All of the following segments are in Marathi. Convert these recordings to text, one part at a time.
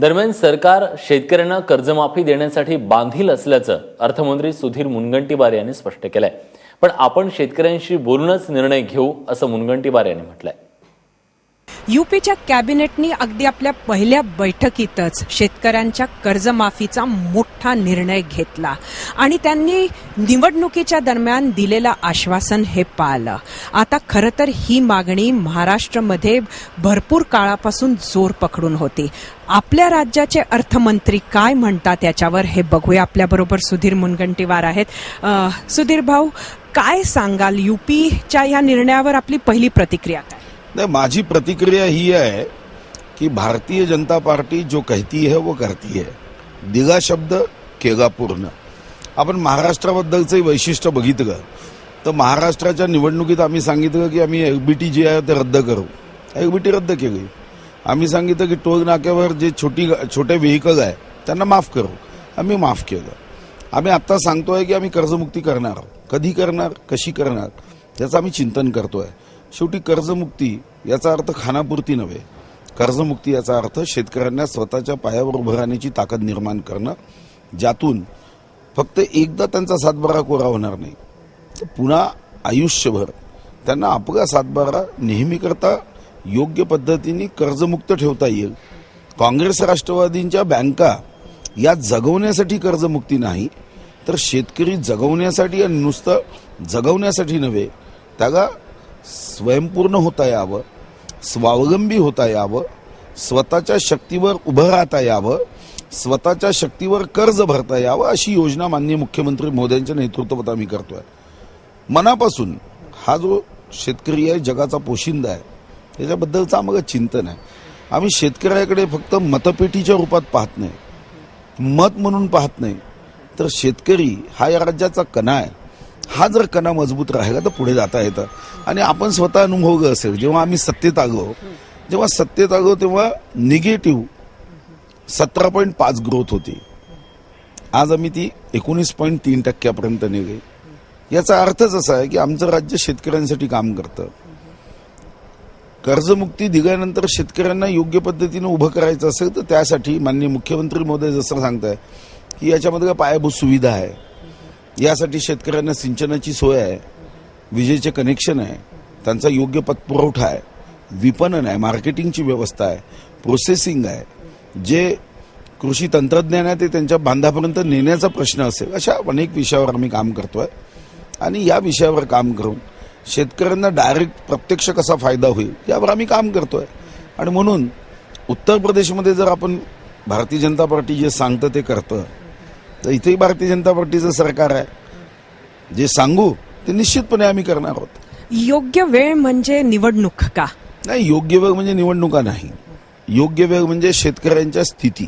दरम्यान सरकार शेतकऱ्यांना कर्जमाफी देण्यासाठी बांधील असल्याचं अर्थमंत्री सुधीर मुनगंटीवार यांनी स्पष्ट केलंय. पण आपण शेतकऱ्यांशी बोलूनच निर्णय घेऊ असं मुनगंटीवार यांनी म्हटलंय. युपीच्या कॅबिनेटनी अगदी आपल्या पहिल्या बैठकीतच शेतकऱ्यांच्या कर्जमाफीचा मोठा निर्णय घेतला आणि त्यांनी निवडणुकीच्या दरम्यान दिलेलं आश्वासन हे पाळलं. आता खरं तर ही मागणी महाराष्ट्रामध्ये भरपूर काळापासून जोर पकडून होती. आपल्या राज्याचे अर्थमंत्री काय म्हणतात याच्यावर हे बघूया. आपल्याबरोबर सुधीर मुनगंटीवार आहेत. सुधीर भाऊ काय सांगाल? युपीच्या या निर्णयावर आपली पहिली प्रतिक्रिया काय? नहीं माझी प्रतिक्रिया ही है कि भारतीय जनता पार्टी जो कहती है वो करती है. दिगा शब्द केगा पूर्ण. आपण महाराष्ट्राबद्दलचं वैशिष्ट्य बघितलं तर महाराष्ट्राच्या निवडणुकीत आम्ही सांगितलं की आम्ही एलबीटी जी आहे ते रद्द करू. एलबीटी रद्द केली. आम्ही सांगितलं की टोल नाक्यावर जे छोटी छोटे व्हेकल आहे त्यांना माफ करू. आम्ही माफ केलं. आम्ही आत्ता सांगतोय की आम्ही कर्जमुक्ती करणार आहोत. कधी करणार? कशी करणार? याचं आम्ही चिंतन करतोय. शेवटी कर्जमुक्ती याचा अर्थ खानापुरती नव्हे. कर्जमुक्ती याचा अर्थ शेतकऱ्यांना स्वतःच्या पायावर उभं राहण्याची ताकद निर्माण करणं ज्यातून फक्त एकदा त्यांचा सातबारा कोरा होणार नाही. तर पुन्हा आयुष्यभर त्यांना आपला सातबारा नेहमीकरता योग्य पद्धतीने कर्जमुक्त ठेवता येईल. काँग्रेस राष्ट्रवादींच्या बँका या जगवण्यासाठी कर्जमुक्ती नाही तर शेतकरी जगवण्यासाठी आणि नुसतं जगवण्यासाठी नव्हे त्याला स्वयंपूर्ण होता यावं स्वावलंबी होता यावं स्वतःच्या शक्तीवर उभं राहता यावं स्वतःच्या शक्तीवर कर्ज भरता यावं अशी योजना माननीय मुख्यमंत्री मोद्यांच्या नेतृत्वात आम्ही करतोय. मनापासून हा जो शेतकरी आहे जगाचा पोशिंदा आहे त्याच्याबद्दलचं आम्हाला चिंतन आहे. आम्ही शेतकऱ्याकडे फक्त मतपेटीच्या रूपात पाहत नाही. मत म्हणून पाहत नाही. तर शेतकरी हा या राज्याचा कणा आहे. हा जर कणा मजबूत राहिला तर पुढे जाता येतं. आणि आपण स्वतः अनुभव असेल जेव्हा आम्ही सत्तेत आलो जेव्हा सत्तेत आलो तेव्हा निगेटिव्ह सतरा पॉईंट पाच ग्रोथ होती. आज आम्ही ती एकोणीस पॉईंट तीन टक्क्यापर्यंत निघे. याचा अर्थच असा आहे की आमचं राज्य शेतकऱ्यांसाठी काम करतं. कर्जमुक्ती दिल्यानंतर शेतकऱ्यांना योग्य पद्धतीनं उभं करायचं असेल तर त्यासाठी माननीय मुख्यमंत्री महोदय जसं सांगताय की याच्यामध्ये पायाभूत सुविधा आहे. यासाठी शेतकऱ्यांना सिंचनाची सोय आहे विजेचे कनेक्शन आहे त्यांचा योग्य पतपुरवठा आहे विपणन आहे मार्केटिंगची व्यवस्था आहे प्रोसेसिंग आहे. जे कृषी तंत्रज्ञान आहे ते त्यांच्या बांधापर्यंत नेण्याचा प्रश्न असेल अशा अनेक विषयावर आम्ही काम करतोय. आणि या विषयावर काम करून शेतकऱ्यांना डायरेक्ट प्रत्यक्ष कसा फायदा होईल यावर आम्ही काम करतोय. आणि म्हणून उत्तर प्रदेशमध्ये जर आपण भारतीय जनता पार्टी जे सांगतं ते करतं तर इथेही भारतीय जनता पार्टीचं सरकार आहे. जे सांगू ते निश्चितपणे आम्ही करणार आहोत. योग्य वेळ म्हणजे निवडणूक का? नाही योग्य वेळ म्हणजे निवडणुका नाही. योग्य वेळ म्हणजे शेतकऱ्यांच्या स्थिती.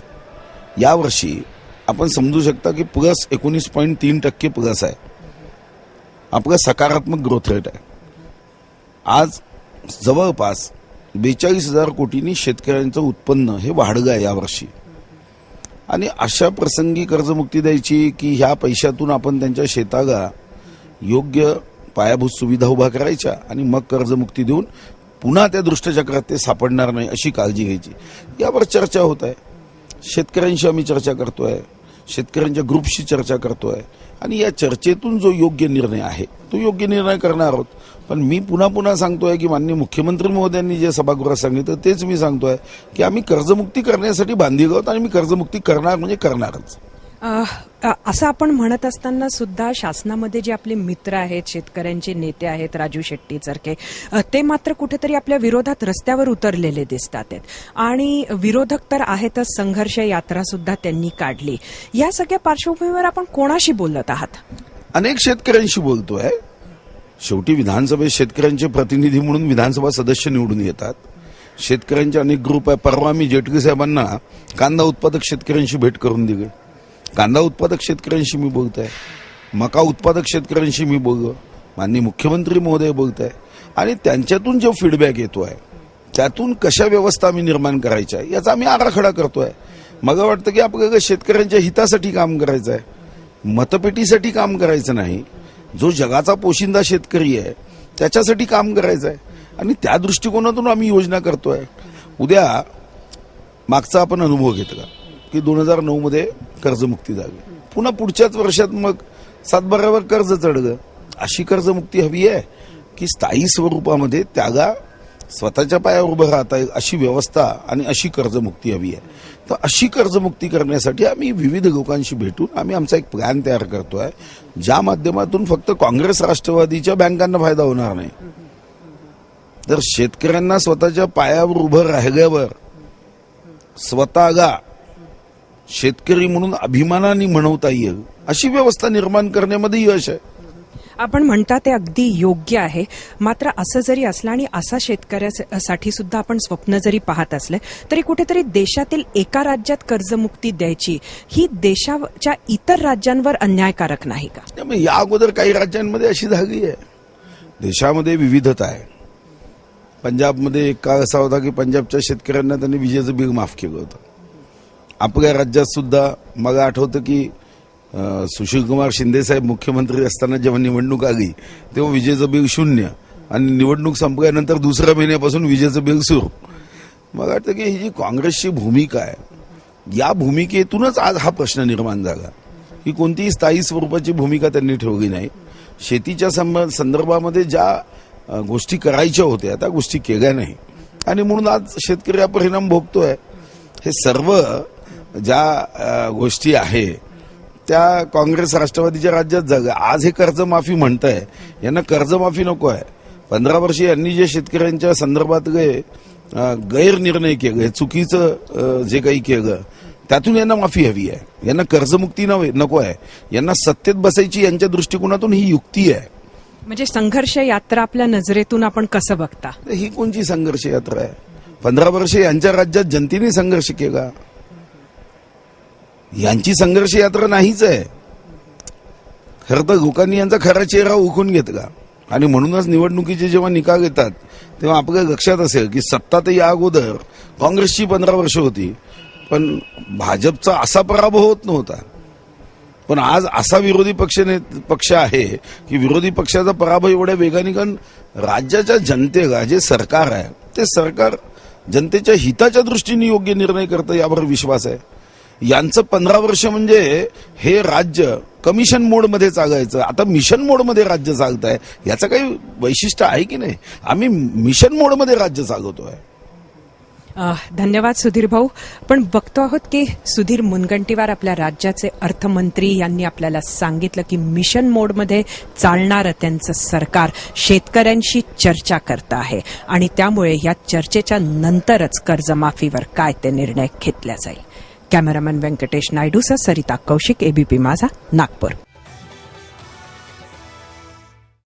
यावर्षी आपण समजू शकता की प्लस एकोणीस पॉईंट तीन टक्के प्लस आहे. आपला सकारात्मक ग्रोथ रेट आहे. आज जवळपास बेचाळीस हजार कोटींनी शेतकऱ्यांचं उत्पन्न हे वाढलं आहे यावर्षी. आणि अशा प्रसंगी कर्जमुक्ती द्यायची की ह्या पैशातून आपण त्यांच्या शेताला योग्य पायाभूत सुविधा उभा करायच्या आणि मग कर्जमुक्ती देऊन पुन्हा त्या दृष्टचक्रात ते सापडणार नाही अशी काळजी घ्यायची. यावर चर्चा होत आहे. शेतकऱ्यांशी आम्ही चर्चा करतोय. शेतकऱ्यांच्या ग्रुपशी चर्चा करतोय. आणि या चर्चेतून जो योग्य निर्णय आहे तो योग्य निर्णय करणार आहोत. पण मी पुन्हा पुन्हा सांगतोय की माननीय मुख्यमंत्री महोदयांनी जे सभागृहात सांगितलं तेच मी सांगतोय की आम्ही कर्जमुक्ती करण्यासाठी बांधील आहोत आणि मी कर्जमुक्ती करणार म्हणजे करणारच. असं आपण म्हणत असताना सुद्धा शासनामध्ये जे आपले मित्र आहेत शेतकऱ्यांचे नेते आहेत राजू शेट्टी सारखे ते मात्र कुठेतरी आपल्या विरोधात रस्त्यावर उतरलेले दिसतात आहेत. आणि विरोधक तर आहेतच संघर्ष यात्रा सुद्धा त्यांनी काढली. या सगळ्या पार्श्वभूमीवर आपण कोणाशी बोलत आहात? अनेक शेतकऱ्यांशी बोलतोय. शेवटी विधानसभेत शेतकऱ्यांचे प्रतिनिधी म्हणून विधानसभा सदस्य निवडून येतात. शेतकऱ्यांचे अनेक ग्रुप आहे. परवा मी जेटली साहेबांना कांदा उत्पादक शेतकऱ्यांशी भेट करून दिली. कांदा उत्पादक शेतकऱ्यांशी मी बोलत आहे मका उत्पादक शेतकऱ्यांशी मी बोललो माननीय मुख्यमंत्री महोदय बोलत आहे आणि त्यांच्यातून जो फीडबॅक येतो आहे त्यातून कशा व्यवस्था आम्ही निर्माण करायच्या याचा आम्ही आराखडा करतोय. मला वाटतं की आपल्याला शेतकऱ्यांच्या हितासाठी काम करायचं आहे मतपेटीसाठी काम करायचं नाही जो जगाचा पोशिंदा शेतकरी आहे त्याच्यासाठी काम करायचं आहे आणि त्या दृष्टिकोनातून आम्ही योजना करतोय. उद्या मागचा आपण अनुभव घेतला. की दोन हजार नऊ मध्ये कर्जमुक्ती झाली. पुन्हा पुढच्याच वर्षात मग सातबाऱ्यावर कर्ज चढलं. अशी कर्जमुक्ती हवी आहे की स्थायी स्वरूपामध्ये त्यागा स्वतःच्या पायावर उभं राहता येईल अशी व्यवस्था आणि अशी कर्जमुक्ती हवी आहे. तर अशी कर्जमुक्ती करण्यासाठी आम्ही विविध लोकांशी भेटून आम्ही आमचा एक प्लॅन तयार करतोय ज्या माध्यमातून फक्त काँग्रेस राष्ट्रवादीच्या बँकांना फायदा होणार नाही. तर शेतकऱ्यांना स्वतःच्या पायावर उभं राहिल्यावर स्वतःला शेतकरी म्हणून अभिमानाने म्हणवता येईल. अशी व्यवस्था निर्माण करण्यामध्ये यश आहे. आपण म्हणता ते अगदी योग्य आहे. मात्र असं जरी असलं आणि असा शेतकऱ्यासाठी सुद्धा आपण स्वप्न जरी पाहत असले तरी कुठेतरी देशातील एका राज्यात कर्जमुक्ती द्यायची ही देशाच्या इतर राज्यांवर अन्यायकारक नाही का? त्यामुळे या अगोदर काही राज्यांमध्ये अशी झाली आहे. देशामध्ये विविधता आहे. पंजाबमध्ये एक काळ असा होता की पंजाबच्या शेतकऱ्यांना त्यांनी विजेचं बिल माफ केलं होतं. आपल्या राज्यात सुद्धा मला आठवतं की सुशीलकुमार शिंदेसाहेब मुख्यमंत्री असताना जेव्हा निवडणूक आली तेव्हा विजेचं बिल शून्य. आणि निवडणूक संपल्यानंतर दुसऱ्या महिन्यापासून विजेचं बिल सुरू. मला वाटतं की ही जी काँग्रेसची भूमिका आहे या भूमिकेतूनच आज हा प्रश्न निर्माण झाला. ही कोणतीही स्थायी स्वरूपाची भूमिका त्यांनी ठेवली नाही. शेतीच्या संदर्भामध्ये ज्या गोष्टी करायच्या होत्या त्या गोष्टी केल्या नाही. आणि म्हणून आज शेतकरी हा परिणाम भोगतोय. हे सर्व ज्या गोष्टी आहे त्या काँग्रेस राष्ट्रवादीच्या राज्यात झाल्या आज हे कर्जमाफी म्हणताय. यांना कर्जमाफी नको आहे. पंधरा वर्षे यांनी जे शेतकऱ्यांच्या संदर्भातले अ, गैरनिर्णय केले चुकीचं जे काही केलं त्यातून यांना माफी हवी आहे. यांना कर्जमुक्ती नव्हे नको आहे. यांना सत्तेत बसायची यांच्या दृष्टिकोनातून ही युक्ती आहे. म्हणजे संघर्ष यात्रा आपल्या नजरेतून आपण कसं बघता? ही कोणची संघर्ष यात्रा आहे? पंधरा वर्षे यांच्या राज्यात जनतेने संघर्ष केला. यांची संघर्ष यात्रा नाहीच आहे. खरं तर लोकांनी यांचा खरा चेहरा उखून घेतला आणि म्हणूनच निवडणुकीचे जेव्हा निकाल येतात तेव्हा आपल्या लक्षात असेल की सत्ता तर या अगोदर काँग्रेसची पंधरा वर्ष होती पण भाजपचा असा पराभव होत नव्हता. पण आज असा विरोधी पक्ष पक्ष आहे की विरोधी पक्षाचा पराभव एवढ्या वेगाने कारण राज्याच्या जनतेला जे सरकार आहे ते सरकार जनतेच्या हिताच्या दृष्टीने योग्य निर्णय करतं यावर विश्वास आहे. यांचं पंधरा वर्ष म्हणजे हे राज्य कमिशन मोडमध्ये चागायचं. आता मिशन मोडमध्ये राज्य चालत आहे याचं काही वैशिष्ट्य आहे की नाही? आम्ही मिशन मोडमध्ये राज्य चालवतोय धन्यवाद सुधीर भाऊ. पण बघतो आहोत की सुधीर मुनगंटीवार आपल्या राज्याचे अर्थमंत्री यांनी आपल्याला सांगितलं की मिशन मोडमध्ये चालणारं त्यांचं सरकार शेतकऱ्यांशी चर्चा करत आहे. आणि त्यामुळे या चर्चेच्या नंतरच कर्जमाफीवर काय ते निर्णय घेतला जाईल. कॅमेरामॅन व्यंकटेश नायडूसह सरिता कौशिक एबीपी माझा नागपूर.